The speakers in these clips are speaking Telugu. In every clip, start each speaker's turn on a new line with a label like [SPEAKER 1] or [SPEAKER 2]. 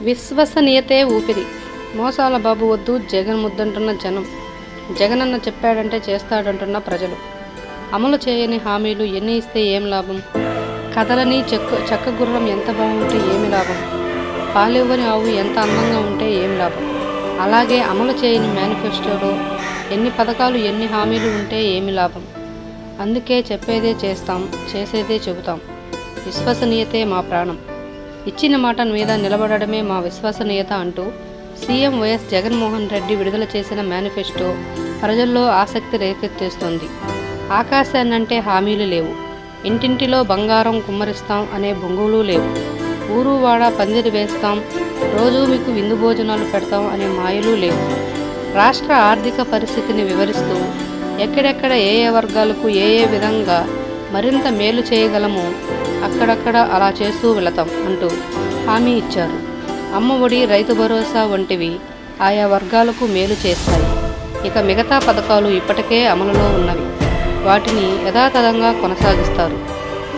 [SPEAKER 1] విశ్వసనీయతే ఊపిరి. మోసాల బాబు వద్దు జగన్ ముద్దంటున్న జనం. జగనన్న చెప్పాడంటే చేస్తాడంటున్న ప్రజలు. అమలు చేయని హామీలు ఎన్ని ఇస్తే ఏం లాభం? కథలని చెక్క చెక్క గుర్రం ఎంత బాగుంటే ఏమి లాభం? పాలివ్వని ఆవు ఎంత అందంగా ఉంటే ఏం లాభం? అలాగే అమలు చేయని మేనిఫెస్టోలో ఎన్ని పథకాలు ఎన్ని హామీలు ఉంటే ఏమి లాభం? అందుకే చెప్పేదే చేస్తాం చేసేదే చెబుతాం. విశ్వసనీయతే మా ప్రాణం. ఇచ్చిన మాట మీద నిలబడడమే మా విశ్వసనీయత అంటూ సీఎం వైఎస్ జగన్మోహన్ రెడ్డి విడుదల చేసిన మేనిఫెస్టో ప్రజల్లో ఆసక్తి రేకెత్తేస్తోంది. ఆకాశాన్నంటే హామీలు లేవు. ఇంటింటిలో బంగారం కుమ్మరిస్తాం అనే బొంగులు లేవు. ఊరు వాడ పందిరి వేస్తాం రోజు మీకు విందు భోజనాలు పెడతాం అనే మాయలు లేవు. రాష్ట్ర ఆర్థిక పరిస్థితిని వివరిస్తూ ఎక్కడెక్కడ ఏ ఏ వర్గాలకు ఏ ఏ విధంగా మరింత మేలు చేయగలమో అక్కడక్కడ అలా చేస్తూ వెళతాం అంటూ హామీ ఇచ్చారు. అమ్మ ఒడి రైతు భరోసా వంటివి ఆయా వర్గాలకు మేలు చేస్తాయి. ఇక మిగతా పథకాలు ఇప్పటికే అమలులో ఉన్నవి. వాటిని యథాతథంగా కొనసాగిస్తారు.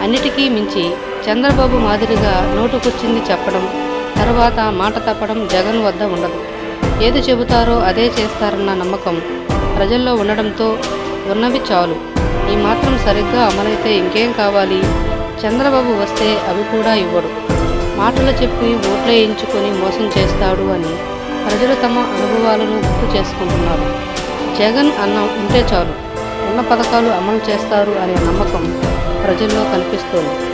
[SPEAKER 1] అన్నిటికీ మించి చంద్రబాబు మాదిరిగా నోటుకొచ్చింది చెప్పడం తర్వాత మాట తప్పడం జగన్ వద్ద ఉండదు. ఏది చెబుతారో అదే చేస్తారన్న నమ్మకం ప్రజల్లో ఉండడంతో ఉన్నవి చాలు. ఈ మాత్రం సరిగ్గా అమలైతే ఇంకేం కావాలి? చంద్రబాబు వస్తే అవి కూడా ఇవ్వడు. మాటలు చెప్పి ఓట్లేయించుకొని మోసం చేస్తాడు అని ప్రజలు తమ అనుభవాలను గుర్తు చేసుకుంటున్నారు. జగన్ అన్నం ఉంటే చాలు. ఉన్న పథకాలు అమలు చేస్తారు అనే నమ్మకం ప్రజల్లో కనిపిస్తోంది